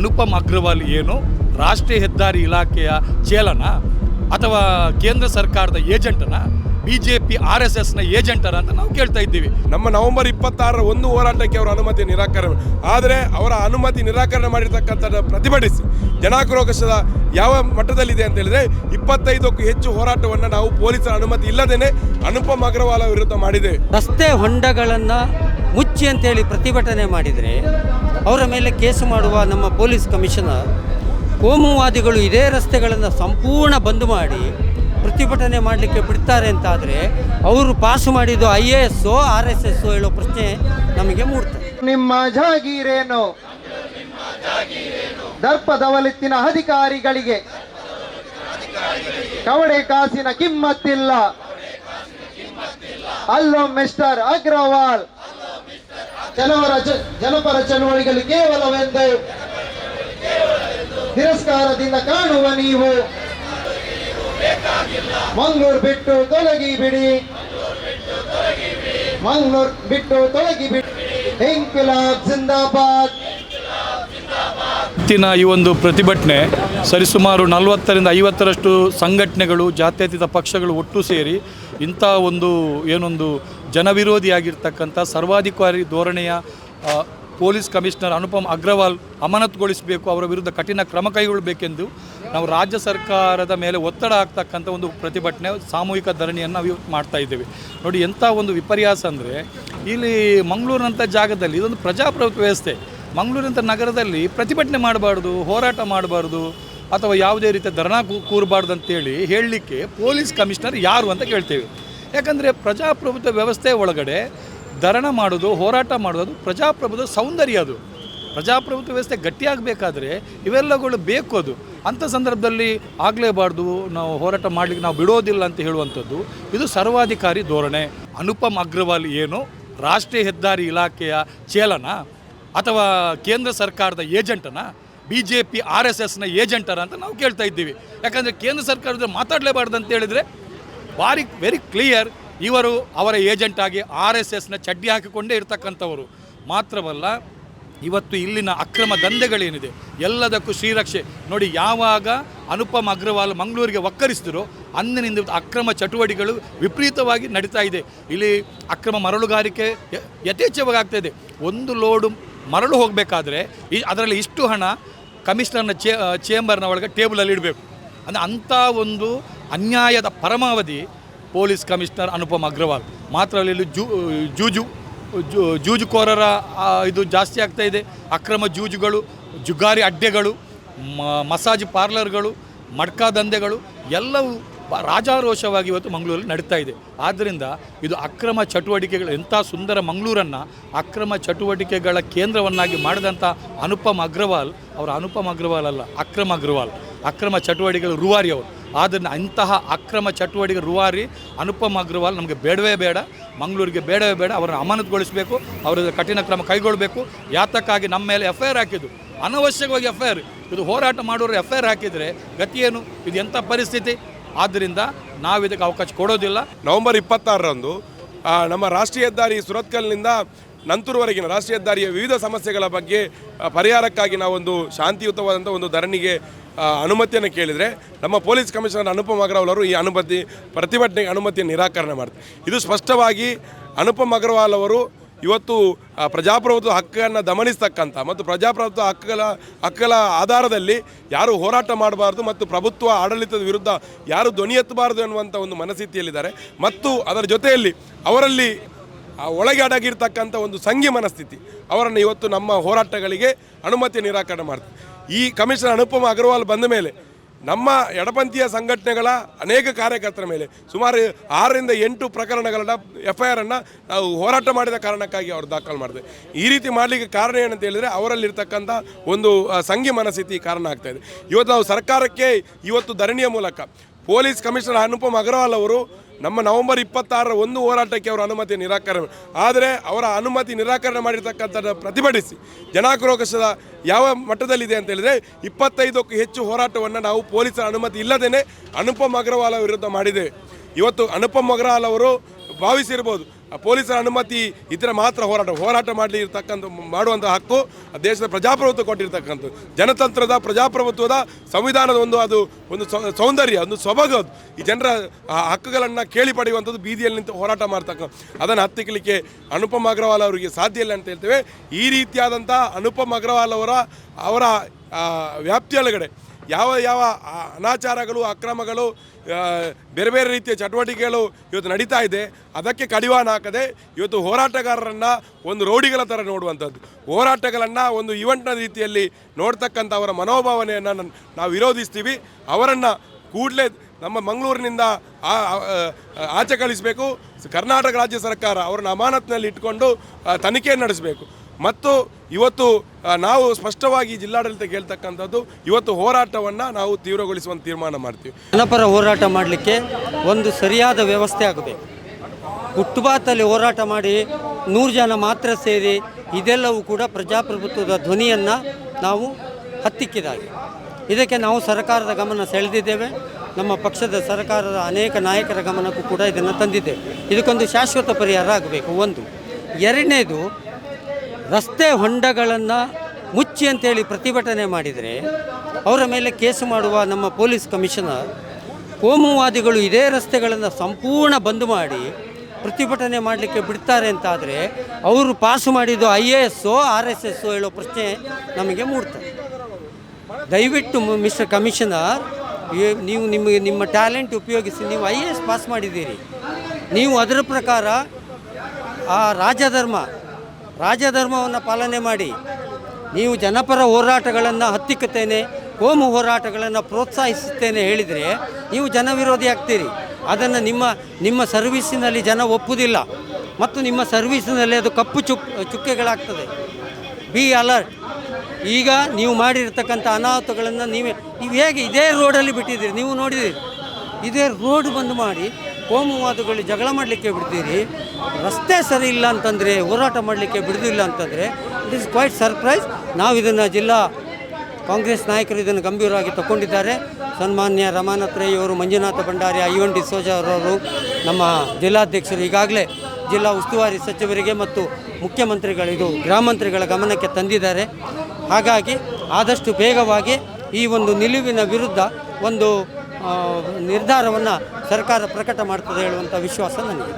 ಅನುಪಮ್ ಅಗ್ರವಾಲ್ ಏನು? ರಾಷ್ಟ್ರೀಯ ಹೆದ್ದಾರಿ ಇಲಾಖೆಯ ಚೇಲನ? ಅಥವಾ ಕೇಂದ್ರ ಸರ್ಕಾರದ ಏಜೆಂಟನ? B J P R S ಎಸ್ನ ಏಜೆಂಟರ ಅಂತ ನಾವು ಕೇಳ್ತಾ ಇದ್ದೀವಿ. ನಮ್ಮ ನವೆಂಬರ್ ಇಪ್ಪತ್ತಾರರ ಒಂದು ಹೋರಾಟಕ್ಕೆ ಅವರ ಅನುಮತಿ ನಿರಾಕರಣೆ ಆದರೆ ಅವರ ಅನುಮತಿ ನಿರಾಕರಣೆ ಮಾಡಿರ್ತಕ್ಕಂಥ ಪ್ರತಿಭಟಿಸಿ ಜನಾಕ್ರೋಶದ ಯಾವ ಮಟ್ಟದಲ್ಲಿದೆ ಅಂತ ಹೇಳಿದ್ರೆ ಇಪ್ಪತ್ತೈದಕ್ಕೂ ಹೆಚ್ಚು ಹೋರಾಟವನ್ನು ನಾವು ಪೊಲೀಸರ ಅನುಮತಿ ಇಲ್ಲದೇನೆ ಅನುಪಮ್ ಅಗ್ರವಾಲ್ ವಿರುದ್ಧ ಮಾಡಿದೆ ರಸ್ತೆ ಹೊಂಡಗಳನ್ನು ಮುಚ್ಚಿ ಅಂತೇಳಿ ಪ್ರತಿಭಟನೆ ಮಾಡಿದರೆ ಅವರ ಮೇಲೆ ಕೇಸು ಮಾಡುವ ನಮ್ಮ ಪೊಲೀಸ್ ಕಮಿಷನರ್, ಕೋಮುವಾದಿಗಳು ಇದೇ ರಸ್ತೆಗಳನ್ನು ಸಂಪೂರ್ಣ ಬಂದ್ ಮಾಡಿ ಪ್ರತಿಭಟನೆ ಮಾಡಲಿಕ್ಕೆ ಬಿಡ್ತಾರೆ ಅಂತಾದರೆ ಅವರು ಪಾಸು ಮಾಡಿದ್ದು ಐ ಎ ಎಸ್ಸೋ, ಆರ್ ಎಸ್ ಎಸ್ಸೋ ಹೇಳೋ ಪ್ರಶ್ನೆ ನಮಗೆ ಮೂಡ್ತದೆ. ನಿಮ್ಮ ಜಾಗೀರೇನು? ದರ್ಪದವಲಿತ್ತಿನ ಅಧಿಕಾರಿಗಳಿಗೆ. ಕವಡೆ ಕಾಸಿನ ಕಿಮ್ಮತ್ತಿಲ್ಲ. ಅಲ್ಲೋ ಮಿಸ್ಟರ್ ಅಗ್ರವಾಲ್. ಚ- ಜನಪರ ಚಳುವಳಿಗಳು ಕೇವಲವೆಂದು ತಿರಸ್ಕಾರದಿಂದ ಕಾಣುವ ನೀವು. ಮಂಗಳೂರು ಬಿಟ್ಟು ತೊಲಗಿ ಬಿಡಿ ಮಂಗಳೂರು ಬಿಟ್ಟು ತೊಲಗಿ ಬಿಡಿ ಇಂಕಿಲಾಬ್ ಜಿಂದಾಬಾದ್. ಇವತ್ತಿನ ಈ ಒಂದು ಪ್ರತಿಭಟನೆ ಸರಿಸುಮಾರು ನಲವತ್ತರಿಂದ ಐವತ್ತರಷ್ಟು ಸಂಘಟನೆಗಳು, ಜಾತ್ಯತೀತ ಪಕ್ಷಗಳು ಒಟ್ಟು ಸೇರಿ ಇಂಥ ಒಂದು ಏನೊಂದು ಜನವಿರೋಧಿಯಾಗಿರ್ತಕ್ಕಂಥ ಸರ್ವಾಧಿಕಾರಿ ಧೋರಣೆಯ ಪೊಲೀಸ್ ಕಮಿಷನರ್ ಅನುಪಮ್ ಅಗ್ರವಾಲ್ ಅಮಾನತುಗೊಳಿಸಬೇಕು, ಅವರ ವಿರುದ್ಧ ಕಠಿಣ ಕ್ರಮ ಕೈಗೊಳ್ಳಬೇಕೆಂದು ನಾವು ರಾಜ್ಯ ಸರ್ಕಾರದ ಮೇಲೆ ಒತ್ತಡ ಆಗ್ತಕ್ಕಂಥ ಒಂದು ಪ್ರತಿಭಟನೆ, ಸಾಮೂಹಿಕ ಧರಣಿಯನ್ನು ನಾವು ಮಾಡ್ತಾ ಇದ್ದೇವೆ. ನೋಡಿ, ಎಂಥ ಒಂದು ವಿಪರ್ಯಾಸ ಅಂದರೆ, ಇಲ್ಲಿ ಮಂಗಳೂರಿನಂಥ ಜಾಗದಲ್ಲಿ ಇದೊಂದು ಪ್ರಜಾಪ್ರಭುತ್ವ ವ್ಯವಸ್ಥೆ. ಮಂಗಳೂರಿನಂಥ ನಗರದಲ್ಲಿ ಪ್ರತಿಭಟನೆ ಮಾಡಬಾರ್ದು, ಹೋರಾಟ ಮಾಡಬಾರ್ದು, ಅಥವಾ ಯಾವುದೇ ರೀತಿಯ ಧರಣಾ ಕೂರಬಾರ್ದು ಅಂತೇಳಿ ಹೇಳಲಿಕ್ಕೆ ಪೊಲೀಸ್ ಕಮಿಷನರ್ ಯಾರು ಅಂತ ಕೇಳ್ತೇವೆ. ಯಾಕಂದರೆ ಪ್ರಜಾಪ್ರಭುತ್ವ ವ್ಯವಸ್ಥೆ ಒಳಗಡೆ ಧರಣ ಮಾಡೋದು ಹೋರಾಟ ಮಾಡೋದು ಪ್ರಜಾಪ್ರಭುತ್ವ ಸೌಂದರ್ಯ ಅದು. ಪ್ರಜಾಪ್ರಭುತ್ವ ವ್ಯವಸ್ಥೆ ಗಟ್ಟಿಯಾಗಬೇಕಾದ್ರೆ ಇವೆಲ್ಲಗಳು ಬೇಕು ಅದು. ಅಂಥ ಸಂದರ್ಭದಲ್ಲಿ ಆಗಲೇಬಾರ್ದು, ನಾವು ಹೋರಾಟ ಮಾಡಲಿಕ್ಕೆ ನಾವು ಬಿಡೋದಿಲ್ಲ ಅಂತ ಹೇಳುವಂಥದ್ದು ಇದು ಸರ್ವಾಧಿಕಾರಿ ಧೋರಣೆ. ಅನುಪಮ್ ಅಗ್ರವಾಲ್ ಏನು? ರಾಷ್ಟ್ರೀಯ ಹೆದ್ದಾರಿ ಇಲಾಖೆಯ ಚೇಲನ? ಅಥವಾ ಕೇಂದ್ರ ಸರ್ಕಾರದ ಏಜೆಂಟನ? B J P R S ಎಸ್ನ ಏಜೆಂಟರ ಅಂತ ನಾವು ಕೇಳ್ತಾ ಇದ್ದೀವಿ. ಯಾಕಂದರೆ ಕೇಂದ್ರ ಸರ್ಕಾರದ ಮಾತಾಡಲೇಬಾರ್ದು ಅಂತ ಹೇಳಿದರೆ ಭಾರಿ ವೆರಿ ಕ್ಲಿಯರ್ ಇವರು ಅವರ ಏಜೆಂಟ್ ಆಗಿ ಆರ್ ಎಸ್ ಎಸ್ನ ಚಡ್ಡಿ ಹಾಕಿಕೊಂಡೇ ಇರತಕ್ಕಂಥವರು. ಮಾತ್ರವಲ್ಲ, ಇವತ್ತು ಇಲ್ಲಿನ ಅಕ್ರಮ ದಂಧೆಗಳೇನಿದೆ, ಎಲ್ಲದಕ್ಕೂ ಶ್ರೀರಕ್ಷೆ. ನೋಡಿ, ಯಾವಾಗ ಅನುಪಮ್ ಅಗ್ರವಾಲ್ ಮಂಗಳೂರಿಗೆ ಒಕ್ಕರಿಸಿದ್ರು ಅಂದಿನಿಂದ ಅಕ್ರಮ ಚಟುವಟಿಕೆಗಳು ವಿಪರೀತವಾಗಿ ನಡೀತಾ ಇದೆ. ಇಲ್ಲಿ ಅಕ್ರಮ ಮರಳುಗಾರಿಕೆ ಯಥೇಚ್ಛವಾಗಿ ಆಗ್ತಾ ಇದೆ. ಒಂದು ಲೋಡು ಮರಳು ಹೋಗಬೇಕಾದ್ರೆ, ಈ ಅದರಲ್ಲಿ ಇಷ್ಟು ಹಣ ಕಮಿಷನರ್ನ ಚೇ ಚೇಂಬರ್ನ ಒಳಗೆ ಟೇಬಲಲ್ಲಿ ಇಡಬೇಕು. ಅಂದರೆ ಅಂಥ ಒಂದು ಅನ್ಯಾಯದ ಪರಮಾವಧಿ ಪೊಲೀಸ್ ಕಮಿಷನರ್ ಅನುಪಮ್ ಅಗ್ರವಾಲ್. ಮಾತ್ರ ಇಲ್ಲಿ ಜೂ ಜೂಜು ಆ, ಇದು ಜಾಸ್ತಿ ಆಗ್ತಾ ಇದೆ. ಅಕ್ರಮ ಜೂಜುಗಳು ಜುಗಾರಿ ಅಡ್ಡೆಗಳು ಮಸಾಜ್ ಪಾರ್ಲರ್ಗಳು ಮಡ್ಕಾ ದಂಧೆಗಳು ಎಲ್ಲವೂ ರಾಜಾರೋಷವಾಗಿ ಇವತ್ತು ಮಂಗಳೂರಲ್ಲಿ ನಡೀತಾ ಇದೆ. ಆದ್ದರಿಂದ ಇದು ಅಕ್ರಮ ಚಟುವಟಿಕೆಗಳು ಎಂಥ ಸುಂದರ ಮಂಗಳೂರನ್ನು ಅಕ್ರಮ ಚಟುವಟಿಕೆಗಳ ಕೇಂದ್ರವನ್ನಾಗಿ ಮಾಡಿದಂಥ ಅನುಪಮ್ ಅಗ್ರವಾಲ್ ಅವರು ಅನುಪಮ್ ಅಗ್ರವಾಲ್ ಅಲ್ಲ ಅಕ್ರಮ ಅಗ್ರವಾಲ್. ಅಕ್ರಮ ಚಟುವಟಿಕೆಗಳು ರೂವಾರಿ ಅವರು. ಆದ್ದರಿಂದ ಅಂತಹ ಅಕ್ರಮ ಚಟುವಟಿಕೆ ರೂವಾರಿ ಅನುಪಮ್ ಅಗ್ರವಾಲ್ ನಮಗೆ ಬೇಡವೇ ಬೇಡ, ಮಂಗಳೂರಿಗೆ ಬೇಡವೇ ಬೇಡ, ಅವರನ್ನು ಅಮಾನತುಗೊಳಿಸಬೇಕು, ಅವರ ಕಠಿಣ ಕ್ರಮ ಕೈಗೊಳ್ಳಬೇಕು ಯಾತಕ್ಕಾಗಿ ನಮ್ಮ ಮೇಲೆ ಎಫ್ ಐ ಆರ್ ಹಾಕಿದ್ದು? ಅನವಶ್ಯಕವಾಗಿ ಎಫ್ ಐ ಆರ್ ಇದು ಹೋರಾಟ ಮಾಡೋರು ಎಫ್ ಐ ಆರ್ ಹಾಕಿದರೆ ಗತಿಯೇನು ಇದು ಎಂಥ ಪರಿಸ್ಥಿತಿ? ಆದ್ದರಿಂದ ನಾವು ಇದಕ್ಕೆ ಅವಕಾಶ ಕೊಡೋದಿಲ್ಲ. ನವೆಂಬರ್ ಇಪ್ಪತ್ತಾರರಂದು ನಮ್ಮ ರಾಷ್ಟ್ರೀಯ ಹೆದ್ದಾರಿ ಸುರತ್ಕಲ್ನಿಂದ ನಂತರವರೆಗಿನ ರಾಷ್ಟ್ರೀಯ ಹೆದ್ದಾರಿಯ ವಿವಿಧ ಸಮಸ್ಯೆಗಳ ಬಗ್ಗೆ ಪರಿಹಾರಕ್ಕಾಗಿ ನಾವೊಂದು ಶಾಂತಿಯುತವಾದಂಥ ಒಂದು ಧರಣಿಗೆ ಅನುಮತಿಯನ್ನು ಕೇಳಿದರೆ ನಮ್ಮ ಪೊಲೀಸ್ ಕಮಿಷನರ್ ಅನುಪಮ್ ಅಗ್ರವಾಲ್ ಅವರು ಈ ಅನುಮತಿ ಪ್ರತಿಭಟನೆಗೆ ಅನುಮತಿಯನ್ನು ನಿರಾಕರಣೆ ಮಾಡ್ತಾರೆ. ಇದು ಸ್ಪಷ್ಟವಾಗಿ ಅನುಪಮ್ ಅಗ್ರವಾಲ್ ಅವರು ಇವತ್ತು ಪ್ರಜಾಪ್ರಭುತ್ವ ಹಕ್ಕನ್ನು ದಮನಿಸ್ತಕ್ಕಂಥ ಮತ್ತು ಪ್ರಜಾಪ್ರಭುತ್ವ ಹಕ್ಕುಗಳ ಹಕ್ಕುಗಳ ಆಧಾರದಲ್ಲಿ ಯಾರು ಹೋರಾಟ ಮಾಡಬಾರ್ದು ಮತ್ತು ಪ್ರಭುತ್ವ ಆಡಳಿತದ ವಿರುದ್ಧ ಯಾರು ಧ್ವನಿ ಎತ್ತಬಾರ್ದು ಎನ್ನುವಂಥ ಒಂದು ಮನಸ್ಥಿತಿಯಲ್ಲಿದ್ದಾರೆ. ಮತ್ತು ಅದರ ಜೊತೆಯಲ್ಲಿ ಅವರಲ್ಲಿ ಒಳಗೆ ಅಡಗಿರ್ತಕ್ಕಂಥ ಒಂದು ಸಂಘಿ ಮನಸ್ಥಿತಿ ಅವರನ್ನು ಇವತ್ತು ನಮ್ಮ ಹೋರಾಟಗಳಿಗೆ ಅನುಮತಿ ನಿರಾಕರಣೆ ಮಾಡ್ತಾರೆ ಈ ಕಮಿಷನರ್ ಅನುಪಮ ಅಗರ್ವಾಲ್ ಬಂದ ಮೇಲೆ ನಮ್ಮ ಎಡಪಂಥೀಯ ಸಂಘಟನೆಗಳ ಅನೇಕ ಕಾರ್ಯಕರ್ತರ ಮೇಲೆ ಸುಮಾರು ಆರರಿಂದ ಎಂಟು ಪ್ರಕರಣಗಳನ್ನ ಎಫ್ ಐ ಆರನ್ನು ನಾವು ಹೋರಾಟ ಮಾಡಿದ ಕಾರಣಕ್ಕಾಗಿ ಅವರು ದಾಖಲು ಮಾಡಿದೆ. ಈ ರೀತಿ ಮಾಡಲಿಕ್ಕೆ ಕಾರಣ ಏನಂತ ಹೇಳಿದರೆ ಅವರಲ್ಲಿರ್ತಕ್ಕಂಥ ಒಂದು ಸಂಘಿ ಮನಸ್ಥಿತಿ ಕಾರಣ ಆಗ್ತಾ ಇದೆ. ಇವತ್ತು ನಾವು ಸರ್ಕಾರಕ್ಕೆ ಇವತ್ತು ಧರಣಿಯ ಮೂಲಕ ಪೊಲೀಸ್ ಕಮಿಷನರ್ ಅನುಪಮ್ ಅಗರ್ವಾಲ್ ಅವರು ನಮ್ಮ ನವೆಂಬರ್ ಇಪ್ಪತ್ತಾರರ ಒಂದು ಹೋರಾಟಕ್ಕೆ ಅವರ ಅನುಮತಿ ನಿರಾಕರಣೆ ಆದರೆ ಅವರ ಅನುಮತಿ ನಿರಾಕರಣೆ ಮಾಡಿರ್ತಕ್ಕಂಥದ್ದು ಪ್ರತಿಭಟಿಸಿ ಜನಾಕ್ರೋಶದ ಯಾವ ಮಟ್ಟದಲ್ಲಿದೆ ಅಂತ ಹೇಳಿದರೆ ಇಪ್ಪತ್ತೈದಕ್ಕೂ ಹೆಚ್ಚು ಹೋರಾಟವನ್ನು ನಾವು ಪೊಲೀಸರ ಅನುಮತಿ ಇಲ್ಲದೇ ಅನುಪಮ್ ಅಗ್ರವಾಲ್ ವಿರುದ್ಧ ಮಾಡಿದ್ದೇವೆ. ಇವತ್ತು ಅನುಪಮ್ ಅಗ್ರವಾಲ್ ಅವರು ಭಾವಿಸಿರ್ಬೋದು ಪೊಲೀಸರ ಅನುಮತಿ ಇದ್ರೆ ಮಾತ್ರ ಹೋರಾಟ ಹೋರಾಟ ಮಾಡಲಿ ಇರ್ತಕ್ಕಂಥ ಮಾಡುವಂಥ ಹಕ್ಕು ದೇಶದ ಪ್ರಜಾಪ್ರಭುತ್ವ ಕೊಟ್ಟಿರ್ತಕ್ಕಂಥದ್ದು. ಜನತಂತ್ರದ ಪ್ರಜಾಪ್ರಭುತ್ವದ ಸಂವಿಧಾನದ ಒಂದು ಅದು ಒಂದು ಸೌಂದರ್ಯ, ಒಂದು ಸೊಬಗು ಅದು. ಈ ಜನರ ಹಕ್ಕುಗಳನ್ನು ಕೇಳಿ ಪಡೆಯುವಂಥದ್ದು ಬೀದಿಯಲ್ಲಿ ನಿಂತು ಹೋರಾಟ ಮಾಡ್ತಕ್ಕಂಥ ಅದನ್ನು ಹತ್ತಿಕ್ಕಲಿಕ್ಕೆ ಅನುಪಮ್ ಅಗ್ರವಾಲ್ ಅವರಿಗೆ ಸಾಧ್ಯ ಇಲ್ಲ ಅಂತ ಹೇಳ್ತೇವೆ. ಈ ರೀತಿಯಾದಂಥ ಅನುಪಮ್ ಅಗ್ರವಾಲ್ ಅವರ ಅವರ ವ್ಯಾಪ್ತಿಯೊಳಗಡೆ ಯಾವ ಯಾವ ಅನಾಚಾರಗಳು, ಅಕ್ರಮಗಳು ಬೇರೆ ಬೇರೆ ರೀತಿಯ ಚಟುವಟಿಕೆಗಳು ಇವತ್ತು ನಡೀತಾ ಇದೆ, ಅದಕ್ಕೆ ಕಡಿವಾಣ ಹಾಕದೆ ಇವತ್ತು ಹೋರಾಟಗಾರರನ್ನು ಒಂದು ರೌಡಿಗಳ ಥರ ನೋಡುವಂಥದ್ದು. ಹೋರಾಟಗಳನ್ನು ಒಂದು ಇವೆಂಟ್ನ ರೀತಿಯಲ್ಲಿ ನೋಡ್ತಕ್ಕಂಥ ಅವರ ಮನೋಭಾವನೆಯನ್ನು ನನ್- ನಾವು ವಿರೋಧಿಸ್ತೀವಿ. ಅವರನ್ನು ಕೂಡಲೇ ನಮ್ಮ ಮಂಗಳೂರಿನಿಂದ ಆಚೆ ಕಳಿಸಬೇಕು. ಕರ್ನಾಟಕ ರಾಜ್ಯ ಸರ್ಕಾರ ಅವರನ್ನು ಅಮಾನತ್ನಲ್ಲಿ ಇಟ್ಕೊಂಡು ತನಿಖೆ ನಡೆಸಬೇಕು. ಮತ್ತು ಇವತ್ತು ನಾವು ಸ್ಪಷ್ಟವಾಗಿ ಜಿಲ್ಲಾಡಳಿತ ಕೇಳ್ತಕ್ಕಂಥದ್ದು ಇವತ್ತು ಹೋರಾಟವನ್ನು ನಾವು ತೀವ್ರಗೊಳಿಸುವಂತ ತೀರ್ಮಾನ ಮಾಡ್ತೀವಿ. ಜನಪರ ಹೋರಾಟ ಮಾಡಲಿಕ್ಕೆ ಒಂದು ಸರಿಯಾದ ವ್ಯವಸ್ಥೆ ಆಗಬೇಕು ಹುಟ್ಟುಪಾತಲ್ಲಿ ಹೋರಾಟ ಮಾಡಿ ನೂರು ಜನ ಮಾತ್ರ ಸೇರಿ ಇದೆಲ್ಲವೂ ಕೂಡ ಪ್ರಜಾಪ್ರಭುತ್ವದ ಧ್ವನಿಯನ್ನು ನಾವು ಹತ್ತಿಕ್ಕಿದಾಗೆ. ಇದಕ್ಕೆ ನಾವು ಸರ್ಕಾರದ ಗಮನ ಸೆಳೆದಿದ್ದೇವೆ. ನಮ್ಮ ಪಕ್ಷದ ಸರ್ಕಾರದ ಅನೇಕ ನಾಯಕರ ಗಮನಕ್ಕೂ ಕೂಡ ಇದನ್ನು ತಂದಿದ್ದೇವೆ. ಇದಕ್ಕೊಂದು ಶಾಶ್ವತ ಪರಿಹಾರ ಆಗಬೇಕು. ಒಂದು. ಎರಡನೇದು ರಸ್ತೆ ಹೊಂಡಗಳನ್ನು ಮುಚ್ಚಿ ಅಂತೇಳಿ ಪ್ರತಿಭಟನೆ ಮಾಡಿದರೆ ಅವರ ಮೇಲೆ ಕೇಸು ಮಾಡುವ ನಮ್ಮ ಪೊಲೀಸ್ ಕಮಿಷನರ್ ಕೋಮುವಾದಿಗಳು ಇದೇ ರಸ್ತೆಗಳನ್ನು ಸಂಪೂರ್ಣ ಬಂದ್ ಮಾಡಿ ಪ್ರತಿಭಟನೆ ಮಾಡಲಿಕ್ಕೆ ಬಿಡ್ತಾರೆ ಅಂತಾದರೆ ಅವರು ಪಾಸು ಮಾಡಿದ್ದು ಐ ಎ ಎಸ್ಸೋ, ಆರ್ ಎಸ್ ಎಸ್ಸೋ ಹೇಳೋ ಪ್ರಶ್ನೆ ನಮಗೆ ಮೂಡ್ತದೆ. ದಯವಿಟ್ಟು ಮಿಸ್ಟರ್ ಕಮಿಷನರ್ ನೀವು ನಿಮಗೆ ನಿಮ್ಮ ಟ್ಯಾಲೆಂಟ್ ಉಪಯೋಗಿಸಿ ನೀವು ಐ ಎ ಎಸ್ ಪಾಸ್ ಮಾಡಿದ್ದೀರಿ. ನೀವು ಅದರ ಪ್ರಕಾರ ಆ ರಾಜಧರ್ಮ ರಾಜಧರ್ಮವನ್ನು ಪಾಲನೆ ಮಾಡಿ ನೀವು ಜನಪರ ಹೋರಾಟಗಳನ್ನು ಹತ್ತಿಕ್ಕುತ್ತೇನೆ, ಕೋಮು ಹೋರಾಟಗಳನ್ನು ಪ್ರೋತ್ಸಾಹಿಸುತ್ತೇನೆ ಹೇಳಿದರೆ ನೀವು ಜನವಿರೋಧಿ ಆಗ್ತೀರಿ. ಅದನ್ನು ನಿಮ್ಮ ನಿಮ್ಮ ಸರ್ವೀಸಿನಲ್ಲಿ ಜನ ಒಪ್ಪುವುದಿಲ್ಲ ಮತ್ತು ನಿಮ್ಮ ಸರ್ವೀಸಿನಲ್ಲಿ ಅದು ಕಪ್ಪು ಚುಕ್, ಚುಕ್ಕೆಗಳಾಗ್ತದೆ. Be alert. ಈಗ ನೀವು ಮಾಡಿರ್ತಕ್ಕಂಥ ಅನಾಹುತಗಳನ್ನು ನೀವೇ, ನೀವು ಹೇಗೆ ಇದೇ ರೋಡಲ್ಲಿ ಬಿಟ್ಟಿದ್ದೀರಿ? ನೀವು ನೋಡಿದ್ದೀರಿ. ಇದೇ ರೋಡ್ ಬಂದು ಮಾಡಿ ಕೋಮುವಾದಗಳು ಜಗಳ ಮಾಡಲಿಕ್ಕೆ ಬಿಡ್ತೀರಿ? ರಸ್ತೆ ಸರಿ ಇಲ್ಲ ಅಂತಂದರೆ, ಹೋರಾಟ ಮಾಡಲಿಕ್ಕೆ ಬಿಡೋದಿಲ್ಲ ಅಂತಂದರೆ ಇಟ್ ಈಸ್ ಕ್ವೈಟ್ ಸರ್ಪ್ರೈಸ್ ನಾವು ಇದನ್ನು ಜಿಲ್ಲಾ ಕಾಂಗ್ರೆಸ್ ನಾಯಕರು ಇದನ್ನು ಗಂಭೀರವಾಗಿ ತಗೊಂಡಿದ್ದಾರೆ ಸನ್ಮಾನ್ಯ ರಮಾನಾಥ್ ರೈ ಅವರು, ಮಂಜುನಾಥ ಭಂಡಾರಿ ಐವನ್ ಡಿಸೋಜ ಅವರವರು ನಮ್ಮ ಜಿಲ್ಲಾಧ್ಯಕ್ಷರು ಈಗಾಗಲೇ ಜಿಲ್ಲಾ ಉಸ್ತುವಾರಿ ಸಚಿವರಿಗೆ ಮತ್ತು ಮುಖ್ಯಮಂತ್ರಿಗಳಿದು ಗ್ರಾಮಾಂತರಿಗಳ ಮಂತ್ರಿಗಳ ಗಮನಕ್ಕೆ ತಂದಿದ್ದಾರೆ. ಹಾಗಾಗಿ ಆದಷ್ಟು ಬೇಗವಾಗಿ ಈ ಒಂದು ನಿಲುವಿನ ವಿರುದ್ಧ ಒಂದು ನಿರ್ಧಾರವನ್ನು ಸರ್ಕಾರ ಪ್ರಕಟ ಮಾಡ್ತದೆ ಹೇಳುವಂಥ ವಿಶ್ವಾಸ ನನಗೆ